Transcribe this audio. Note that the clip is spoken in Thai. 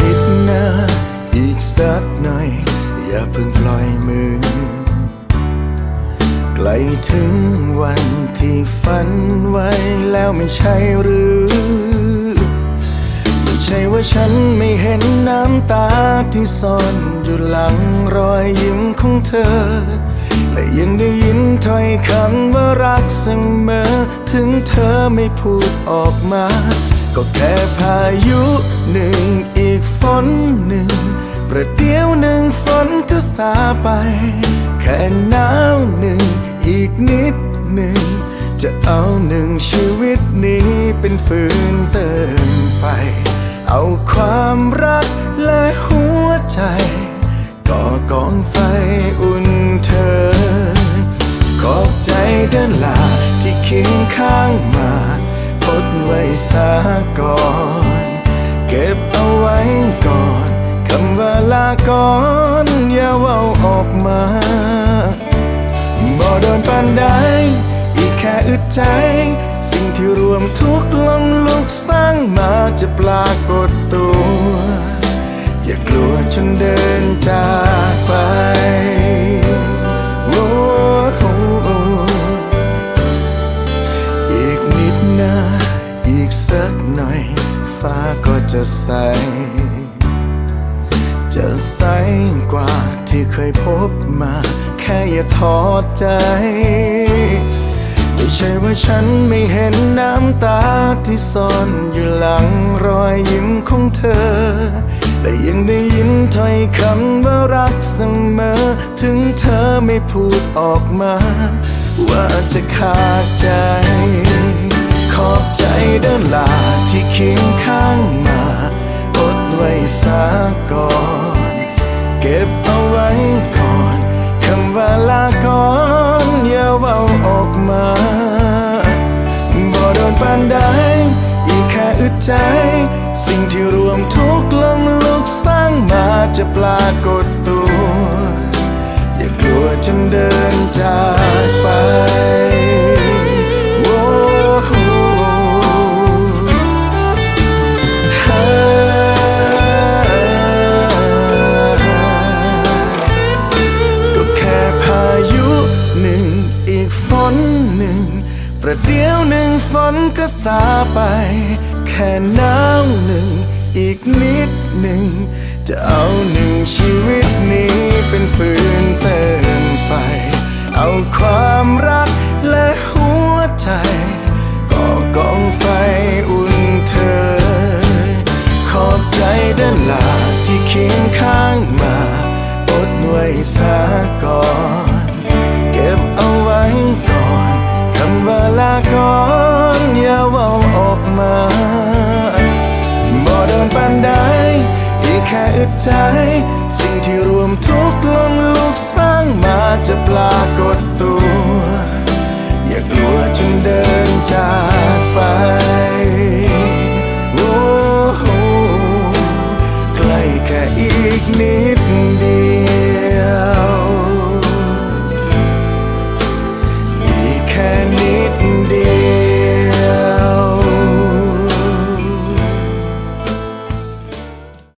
นิดนะอีกสักหน่อย อย่าเพิ่งปล่อยมือใกล้ถึงวันที่ฝันไว้แล้วไม่ใช่หรือ ไม่ใช่ว่าฉันไม่เห็นน้ำตาที่ซ่อนอยู่หลังรอยยิ้มของเธอ และยังได้ยินถ้อยคำว่ารักเสมอ ถึงเธอไม่พูดออกมา ก็แค่พายุหนึ่งอีกฝนหนึ่ง ประเดี๋ยวหนึ่งฝนก็ซาไป แค่หนาวหนึ่งอีกนิดหนึ่ง จะเอาหนึ่งชีวิตนี้เป็นฟืนเติมไฟ เอาความรักและหัวใจก่อกองไฟอุ่นเธอ ขอบใจเดินลาที่เคียงข้างมา สาก่อน เก็บเอาไว้ก่อนคำว่าลาก่อนอย่าเว้าออกมาบ่โดนปานใดอีกแค่อึดใจ สิ่งที่รวมทุกลมลุกสร้างมาจะปรากฏตัว อย่ากลัวจนเดิน จะใส จะใสกว่าที่เคยพบมา แค่อย่าท้อใจ ไม่ใช่ว่าฉันไม่เห็นน้ำตาที่ซ่อนอยู่หลังรอยยิ้มของเธอ และยังได้ยินถ้อยคำว่ารักเสมอ ถึงเธอไม่พูดออกมา ว่าจะขาดใจขอบใจเดินลาที่เคียงข้างมา ไว้สาก่อน เก็บเอาไว้ก่อนคำว่าลาก่อนอย่าเว้าออกมาบ่โดนปานใดอีกแค่อึดใจ สิ่งที่รวมทุกลมลุกสร้างมาจะปรากฏตัว อย่ากลัวจนเดินจาก ประเดี๋ยวหนึ่งฝนก็ซาไป แค่หนาวหนึ่ง อีกนิดหนึ่ง จะเอาหนึ่งชีวิตนี้เป็นฟืนเติมไฟ เอาความรักและหัวใจก่อกองไฟอุ่นเธอ ขอบใจเดินหลาที่เคียงข้างมาอดไว้สา ค่อึดใจ สิ่งที่รวมทุกลงลูกสร้างมาจะปรากฏตัว อย่ากลัวจนเดิน